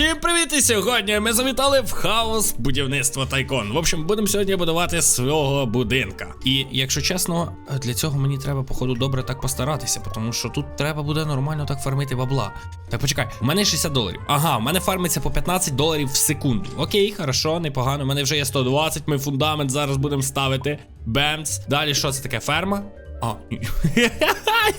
Всім привіт! І сьогодні ми завітали в хаос будівництва Тайкон. В общем, будемо сьогодні будувати свого будинка. І якщо чесно, для цього мені треба, походу, добре так постаратися, тому що тут треба буде нормально так фармити бабла. Так почекай, у мене 60 доларів. Ага, у мене фармиться по 15 доларів в секунду. Окей, хорошо, непогано. У мене вже є 120, ми фундамент зараз будемо ставити. Бемц. Далі що це таке? Ферма? А,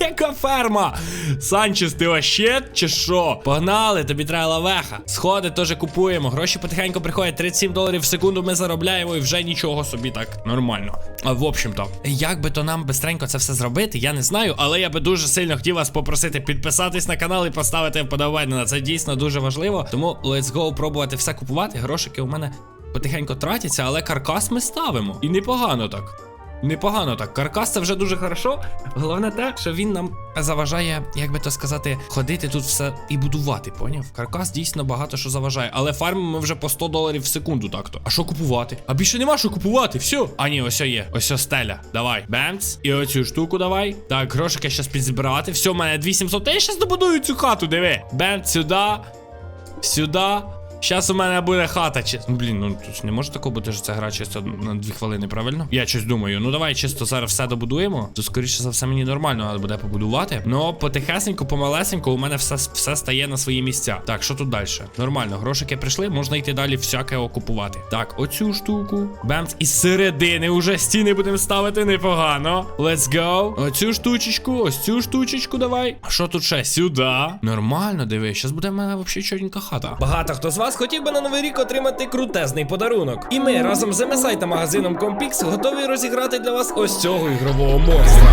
яка ферма? Санчес, ти вообще чи що? Погнали, тобі треба лавеха. Сходи теж купуємо. Гроші потихеньку приходять 37 доларів в секунду. Ми заробляємо і вже нічого собі так нормально. А в общем-то, як би то нам бистренько це все зробити, я не знаю, але я би дуже сильно хотів вас попросити підписатись на канал і поставити вподобання. Це дійсно дуже важливо. Тому let's go пробувати все купувати. Грошики у мене потихеньку тратяться, але каркас ми ставимо. І непогано так. Непогано так. Каркас це вже дуже хорошо. Головне те, що він нам заважає, як би то сказати, ходити тут все і будувати. Поняв? Каркас дійсно багато що заважає. Але фармимо ми вже по 100 доларів в секунду так-то. А що купувати? А більше нема що купувати. Все. А ні, ось є. Ось стеля. Давай. Бемц. І оцю штуку давай. Так, грошики щас підзбирати. Все, в мене 2700. Та я щас добудую цю хату, диви. Бемц сюди. Сюди. Щас у мене буде хата. Чи... Блін, ну тут не може такого бути, що це гра чисто на дві хвилини, правильно? Я щось думаю. Ну давай чисто зараз все добудуємо. То скоріше за все мені нормально треба буде побудувати. Ну, потихесенько, помалесенько, у мене все все стає на свої місця. Так, що тут далі? Нормально, грошики прийшли, можна йти далі всяке окупувати. Так, оцю штуку. Бемц. І з середини вже стіни будемо ставити непогано. Let's go. Оцю штучечку, ось цю штучечку давай. А що тут ще? Сюди. Нормально, диви. Щас буде в мене взагалі чорненька хата. Багато хто з вас хотів би на новий рік отримати крутезний подарунок. І ми разом з MSI та магазином Compix готові розіграти для вас ось цього ігрового монстра.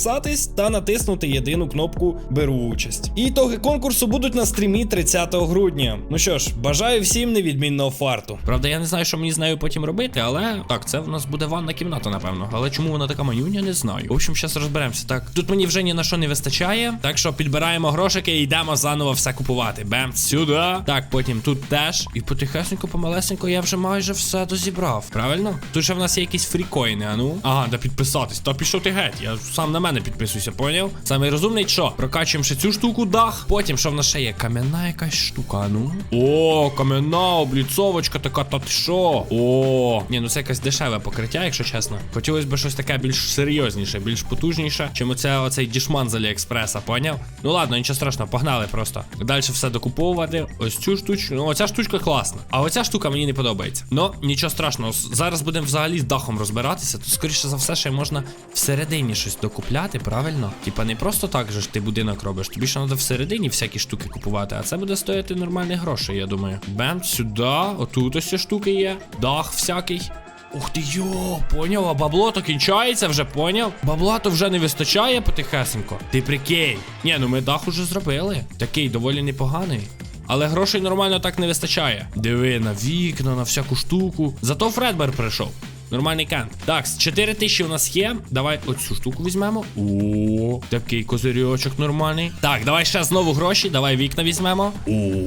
підписатись та натиснути єдину кнопку Беру участь. І ітоги конкурсу будуть на стрімі 30 грудня. Ну що ж, бажаю всім невідмінного фарту. Правда, я не знаю, що мені з нею потім робити, але так, це в нас буде ванна кімната, напевно. Але чому вона така манюня, не знаю. В общем, зараз розберемося. Так, тут мені вже ні на що не вистачає. Так що підбираємо грошики і йдемо заново все купувати. Бем, сюди. Так, потім тут теж. І потихесенько, помалесенько я вже майже все дозібрав. Правильно? Тут ще в нас є якісь фрікоїни, а ну. Ага, да підписатись. Та пішов ти геть. Я сам на мене підписуйся, поняв? Самий розумний, що? Прокачуємо ще цю штуку дах. Потім, що в нас ще є? Кам'яна якась штука, ну. О, кам'яна обліцовочка така, та ти що? О, ні, ну це якесь дешеве покриття, якщо чесно. Хотілося б щось таке більш серйозніше, більш потужніше, чим оце оцей дішман з Аліекспреса, поняв? Ну ладно, нічого страшного, погнали просто. Далі все докуповувати. Ось цю штучку. Ну, оця штучка класна. А оця штука мені не подобається. Ну, нічого страшного. Зараз будемо взагалі з дахом розбиратися. Тут, скоріше за все, ще можна всередині щось докупляти, правильно? Типа не просто так же ж ти будинок робиш. Тобі ще треба всередині всякі штуки купувати, а це буде стояти нормальні гроші, я думаю. Бем, сюди, отут ось штуки є. Дах всякий. Ух ти йо, поняв, а бабло то кінчається вже, поняв? Бабла то вже не вистачає потихесенько. Ти прикинь. Ні, ну ми дах уже зробили. Такий доволі непоганий. Але грошей нормально так не вистачає. Диви на вікна, на всяку штуку. Зато Фредбер прийшов. Нормальний кент. Так, 4 тисячі у нас є. Давай оцю штуку візьмемо. О, такий козирьочок нормальний. Так, давай ще знову гроші. Давай вікна візьмемо.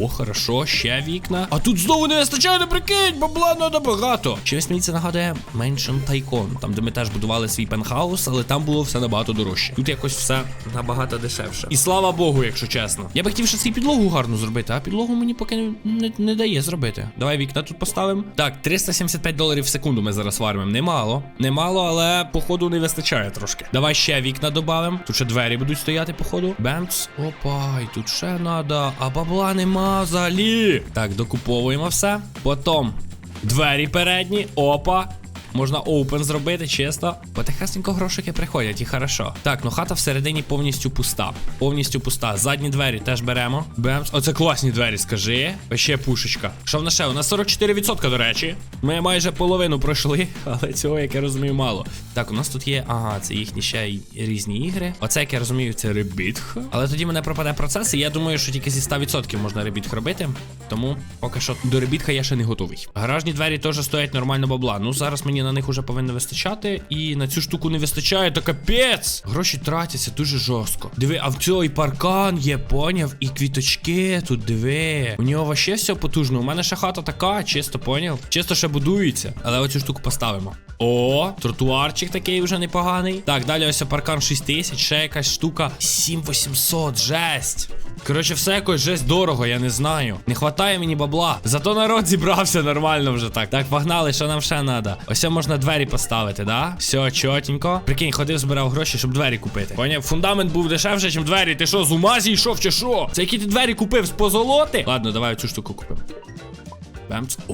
О, хорошо, ще вікна. А тут знову не вистачає, не прикинь, бабла надо багато. Чимось мені це нагадує меншим тайкон, там де ми теж будували свій пентхаус, але там було все набагато дорожче. Тут якось все набагато дешевше. І слава Богу, якщо чесно. Я би хотів ще цій підлогу гарну зробити, а підлогу мені поки не, не, не дає зробити. Давай вікна тут поставимо. Так, 375 доларів в секунду ми зараз вармимо. Немало. Немало, але походу не вистачає трошки. Давай ще вікна додамо. Тут ще двері будуть стояти, походу. Бемц. Опа, і тут ще треба. А бабла нема взагалі. Так, докуповуємо все. Потім двері передні. Опа. Можна оупен зробити, чисто. Потихесенько грошики приходять і хорошо. Так, ну хата всередині повністю пуста. Повністю пуста. Задні двері теж беремо. Бемс. Оце класні двері, скажи. Ще пушечка. Що в нас ще? У нас 44%, до речі. Ми майже половину пройшли, але цього, як я розумію, мало. Так, у нас тут є. Ага, це їхні ще різні ігри. Оце, як я розумію, це ребітх. Але тоді мене пропаде процес, і я думаю, що тільки зі 100% можна ребітх робити. Тому поки що до ребітха я ще не готовий. Гаражні двері теж стоять нормально бабла. Ну зараз мені на них уже повинно вистачати. І на цю штуку не вистачає, то капець. Гроші тратяться дуже жорстко. Диви, а в цього і паркан є, поняв, і квіточки тут диви. У нього вообще все потужно. У мене ще хата така, чисто поняв. Чисто ще будується. Але оцю штуку поставимо. О, тротуарчик такий вже непоганий. Так, далі ось паркан 6000, ще якась штука 7800, жесть. Коротше, все якось жесть дорого, я не знаю. Не хватає мені бабла. Зато народ зібрався нормально вже так. Так, погнали, що нам ще треба. Ось можна двері поставити, да? Все, чотенько. Прикинь, ходив, збирав гроші, щоб двері купити. Поняв, фундамент був дешевше, ніж двері. Ти що, з ума зійшов чи що? Це які ти двері купив з позолоти? Ладно, давай цю штуку купимо. Бемц. О,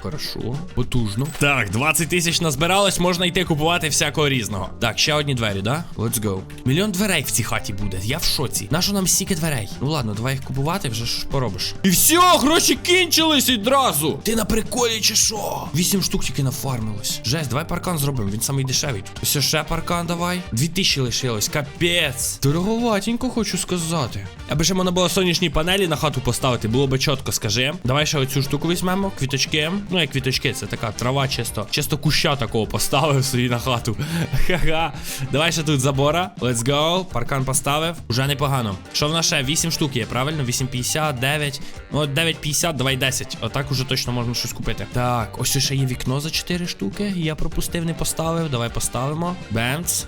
хорошо. Потужно. Так, 20 тисяч назбиралось, можна йти купувати всякого різного. Так, ще одні двері, да? Let's go. Мільйон дверей в цій хаті буде. Я в шоці. Нащо нам стільки дверей? Ну ладно, давай їх купувати, вже ж поробиш. І все, гроші кінчились відразу. Ти на приколі чи що? Вісім штук тільки нафармилось. Жесть, давай паркан зробимо. Він самий дешевий тут. Ось ще паркан давай. Дві тисячі лишилось. Капець. Дороговатенько, хочу сказати. Аби ще можна було сонячні панелі на хату поставити, було би чітко, скажи. Давай ще оцю штуку візьмемо. Квіточки. Ну, як квіточки, це така трава чисто. Чисто куща такого поставив собі на хату. Ха-ха. Давай ще тут забора. Let's go. Паркан поставив. Уже непогано. Що в нас ще? 8 штук є, правильно? 8,50, 9. Ну, от 9,50, давай 10. Отак уже точно можна щось купити. Так, ось ще є вікно за 4 штуки. Я пропустив, не поставив. Давай поставимо. Бемц.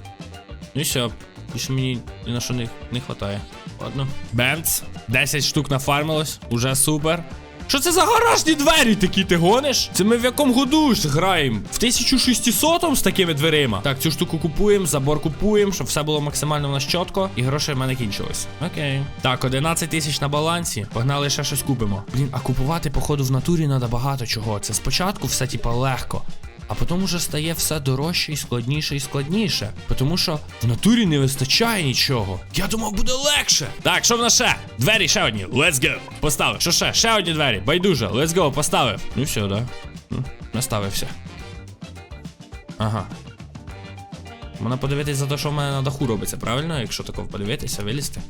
Ну і все. Більше мені ні на що не, не хватає. Ладно. Бемц. 10 штук нафармилось. Уже супер. Що це за гаражні двері такі ти гониш? Це ми в якому году ж граємо? В 1600 з такими дверима. Так, цю штуку купуємо, забор купуємо, щоб все було максимально в нас чітко. І гроші в мене кінчились. Окей. Так, 11 тисяч на балансі. Погнали ще щось купимо. Блін, а купувати, походу, в натурі треба багато чого. Це спочатку все типа легко. А потім уже стає все дорожче і складніше і складніше. Тому що в натурі не вистачає нічого. Я думав, буде легше. Так, що в нас ще? Двері ще одні. Let's go. Поставив. Що ще? Ще одні двері. Байдуже. Let's go, поставив. Ну все, да. Ну, Наставився. Ага. Можна подивитись за те, що в мене на даху робиться, правильно? Якщо тако подивитися, вилізти.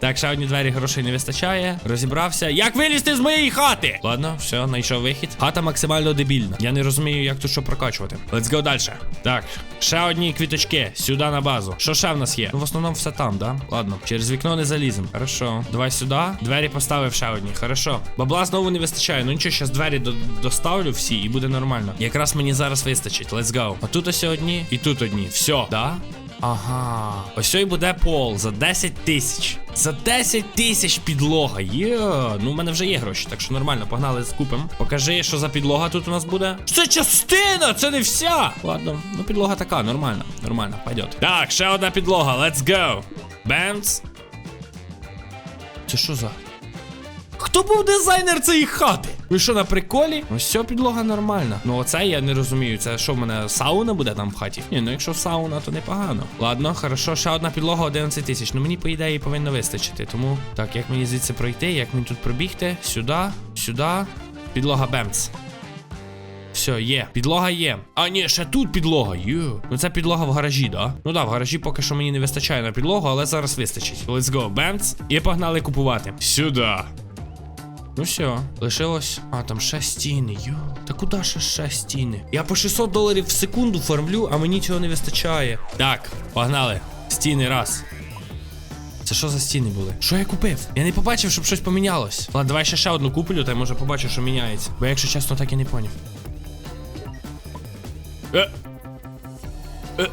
Так, ще одні двері грошей не вистачає. Розібрався. Як вилізти з моєї хати? Ладно, все, знайшов вихід. Хата максимально дебільна. Я не розумію, як тут що прокачувати. Let's go далі. Так, ще одні квіточки. Сюди на базу. Що ще в нас є? Ну, в основному все там, да? Ладно. Через вікно не залізем. Хорошо. Давай сюди. Двері поставив ще одні. Хорошо. Бабла знову не вистачає. Ну нічого, зараз двері до- доставлю всі і буде нормально. Якраз мені зараз вистачить. Let's go. А тут ось одні і тут одні. Все, да? Ага. Ось й буде пол за 10 тисяч. За 10 тисяч підлога. Є. Ну, в мене вже є гроші, так що нормально, погнали скупим. Покажи, що за підлога тут у нас буде. Це частина, це не вся. Ладно, ну підлога така, нормально, нормально, пойдет. Так, ще одна підлога, let's go. Бемц. Це що за? Хто був дизайнер цієї хати? Ви що на приколі? Ось ця підлога нормальна. Ну оце я не розумію. Це що в мене сауна буде там в хаті? Ні, ну якщо сауна, то непогано. Ладно, хорошо, ще одна підлога 11 тисяч. Ну мені по ідеї повинно вистачити. Тому так, як мені звідси пройти, як мені тут пробігти? Сюди, сюди. Підлога бемц. Все, є. Підлога є. А ні, ще тут підлога. Йо. Ну це підлога в гаражі, да? Ну да, в гаражі поки що мені не вистачає на підлогу, але зараз вистачить. Let's go, бемц. І погнали купувати. Сюди. Ну все, лишилось. А, там ще стіни. Йо. Та куди ще ще стіни? Я по 600 доларів в секунду фармлю, а мені цього не вистачає. Так, погнали. Стіни раз. Це що за стіни були? Що я купив? Я не побачив, щоб щось помінялось. Ладно, давай ще ще одну куплю, та й може побачу, що міняється. Бо якщо чесно, так і не поняв. Е. Е.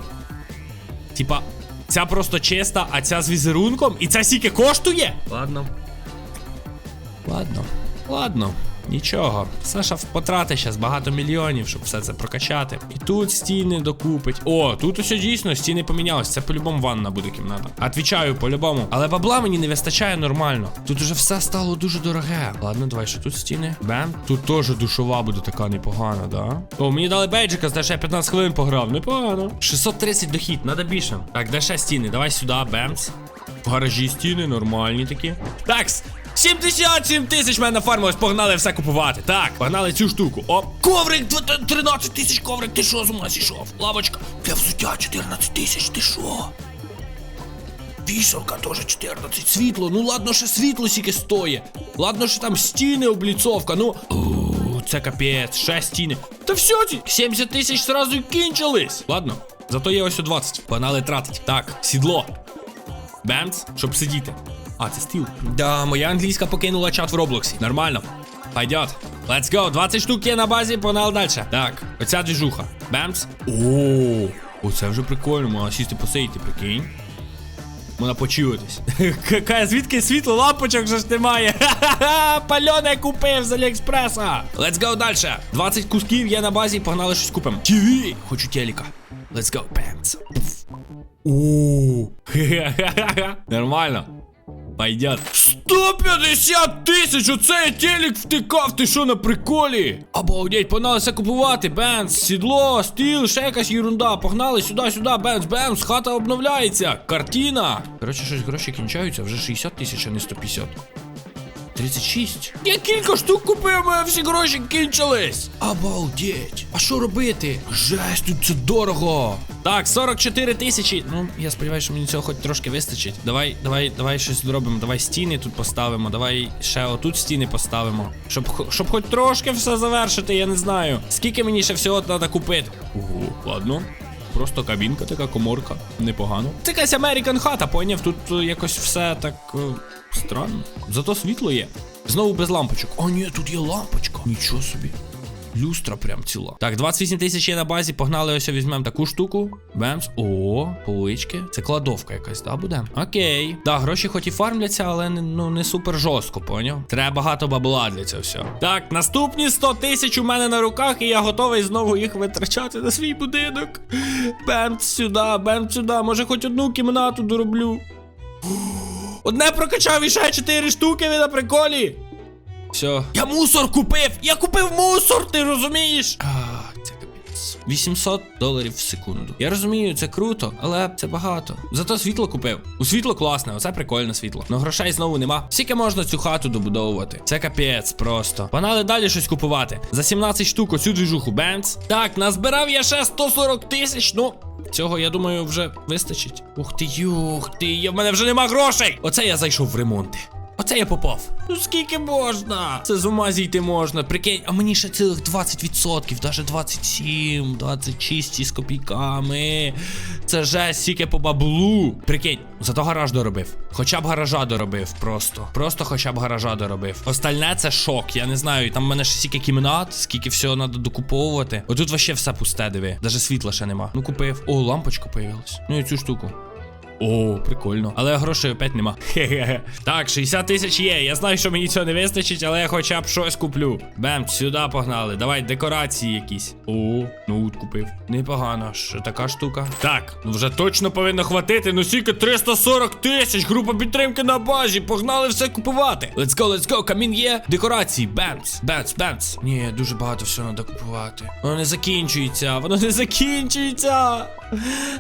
Типа, ця просто чиста, а ця з візерунком? І ця скільки коштує? Ладно. Ладно. Ладно. Нічого. Саша потратить зараз багато мільйонів, щоб все це прокачати. І тут стіни докупить. О, тут усе дійсно стіни помінялись. Це по-любому ванна буде кімната. Отвічаю, по-любому. Але бабла мені не вистачає нормально. Тут уже все стало дуже дороге. Ладно, давай, що тут стіни. Бем. Тут теж душова буде така непогана, да? О, мені дали бейджика, те, я 15 хвилин пограв. Непогано. 630 дохід, надо більше. Так, де ще стіни? Давай сюди, бемс. В гаражі стіни нормальні такі. Такс. 77 тисяч мене нафармилось, погнали все купувати. Так, погнали цю штуку. Оп. Коврик, 13 тисяч коврик, ти що з ума зійшов? Лавочка. Для взуття 14 тисяч, ти що? Вішалка теж 14. Світло, ну ладно, ще світло сіки стоїть. Ладно, що там стіни, обліцовка, ну. Це капець, ще стіни. Та все, 70 тисяч сразу кінчились. Ладно, зато є ось у 20. Погнали тратить. Так, сідло. Бемц, щоб сидіти. А, це стіл. Да, моя англійська покинула чат в Роблоксі. Нормально. Пойдет. Let's go. 20 штук є на базі, погнали далі. Так, оця двіжуха. Бемц. О, оце вже прикольно, можна сісти посидіти, прикинь. Можна почилитись. Какая, звідки світло лампочок же ж немає? Ха-ха-ха! Пальоне купив з Аліекспреса. Let's go далі. 20 кусків є на базі, погнали щось купимо. ТВ! Хочу телека. Let's go, бемц. О, Нормально. Пойдет. 150 тисяч! Оце я телек втикав, ти що на приколі? Обалдеть, погнали все купувати. Бенц, сідло, стіл, ще якась ерунда. Погнали сюди, сюди, бенц, бенц, хата обновляється. Картина. Коротше, щось гроші кінчаються, вже 60 тисяч, а не 150. 36. Я кілька штук купив, а всі гроші кінчились. Обалдеть. А що робити? Жесть, тут це дорого. Так, 44 тисячі. Ну, я сподіваюся, що мені цього хоч трошки вистачить. Давай, давай, давай щось зробимо. Давай стіни тут поставимо. Давай ще отут стіни поставимо. Щоб, щоб хоч трошки все завершити, я не знаю. Скільки мені ще всього треба купити? Ого, ладно. Просто кабінка, така коморка. Непогано. Це якась American хата, поняв? Тут е, якось все так е, странно. Зато світло є. Знову без лампочок. О, ні, тут є лампочка. Нічого собі. Люстра прям ціла. Так, 28 тисяч є на базі. Погнали ось візьмемо таку штуку. Бемс. О, полички. Це кладовка якась, да, буде? Окей. Так, гроші хоч і фармляться, але ну, не супер жорстко, поняв? Треба багато бабла для цього всього. Так, наступні 100 тисяч у мене на руках, і я готовий знову їх витрачати на свій будинок. Бемс сюди, бемс сюди. Може, хоч одну кімнату дороблю. Одне прокачав і ще 4 штуки ви на приколі. Все. Я мусор купив! Я купив мусор, ти розумієш? А, це капець. 800 доларів в секунду. Я розумію, це круто, але це багато. Зато світло купив. У світло класне, оце прикольне світло. Но грошей знову нема. Скільки можна цю хату добудовувати? Це капець просто. Погнали далі щось купувати. За 17 штук оцю двіжуху Бенц. Так, назбирав я ще 140 тисяч. Ну. Цього, я думаю, вже вистачить. Ух ти, юх ти, в мене вже нема грошей! Оце я зайшов в ремонти. Оце я попав. Ну скільки можна? Це з ума зійти можна. Прикинь, а мені ще цілих 20%, даже 27, 26 із копійками. Це жесть, скільки по баблу. Прикинь, зато гараж доробив. Хоча б гаража доробив просто. Просто хоча б гаража доробив. Остальне це шок. Я не знаю. Там в мене ще стільки кімнат, скільки всього треба докуповувати. Отут вообще все пусте, диви. Даже світла ще нема. Ну купив. О, лампочка появилась. Ну і цю штуку. О, прикольно. Але грошей опять нема. Хе-хе-хе. Так, 60 тисяч є. Я знаю, що мені цього не вистачить, але я хоча б щось куплю. Бем, сюди погнали. Давай декорації якісь. О, ноут купив. Непогано. Що така штука? Так, ну вже точно повинно хватити. Ну скільки 340 тисяч. Група підтримки на базі. Погнали все купувати. Let's go, let's go. Камін є. Декорації. Бемс, бемс, бемс. Ні, дуже багато всього треба купувати. Воно не закінчується. Воно не закінчується.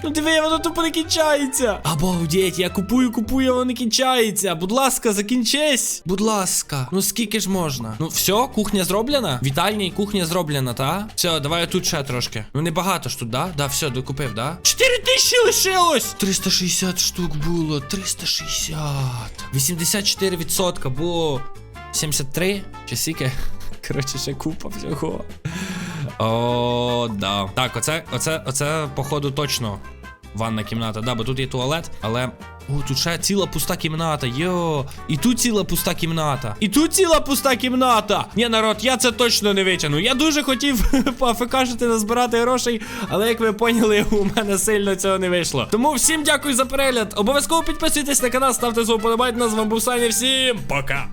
Ну диви, воно тупо не кінчається. Обалдеть, я купую, купую, воно не кінчається. Будь ласка, закінчись. Будь ласка. Ну скільки ж можна? Ну все, кухня зроблена? Вітальня і кухня зроблена, та? Все, давай тут ще трошки. Ну не багато ж тут, да? Да, все, докупив, да? 4 тисячі лишилось! 360 штук було, 360. 84% було. 73 чи скільки? Коротше, ще купа всього. О, да. Так, оце, оце, оце, походу, точно ванна кімната. Да, бо тут є туалет, але. О, тут ще ціла пуста кімната. Йо. І тут ціла пуста кімната. І тут ціла пуста кімната. Ні, народ, я це точно не витягну. Я дуже хотів поафекашити назбирати грошей, але як ви поняли, у мене сильно цього не вийшло. Тому всім дякую за перегляд. Обов'язково підписуйтесь на канал, ставте свого подобайте. З вами був Саня. Всім пока.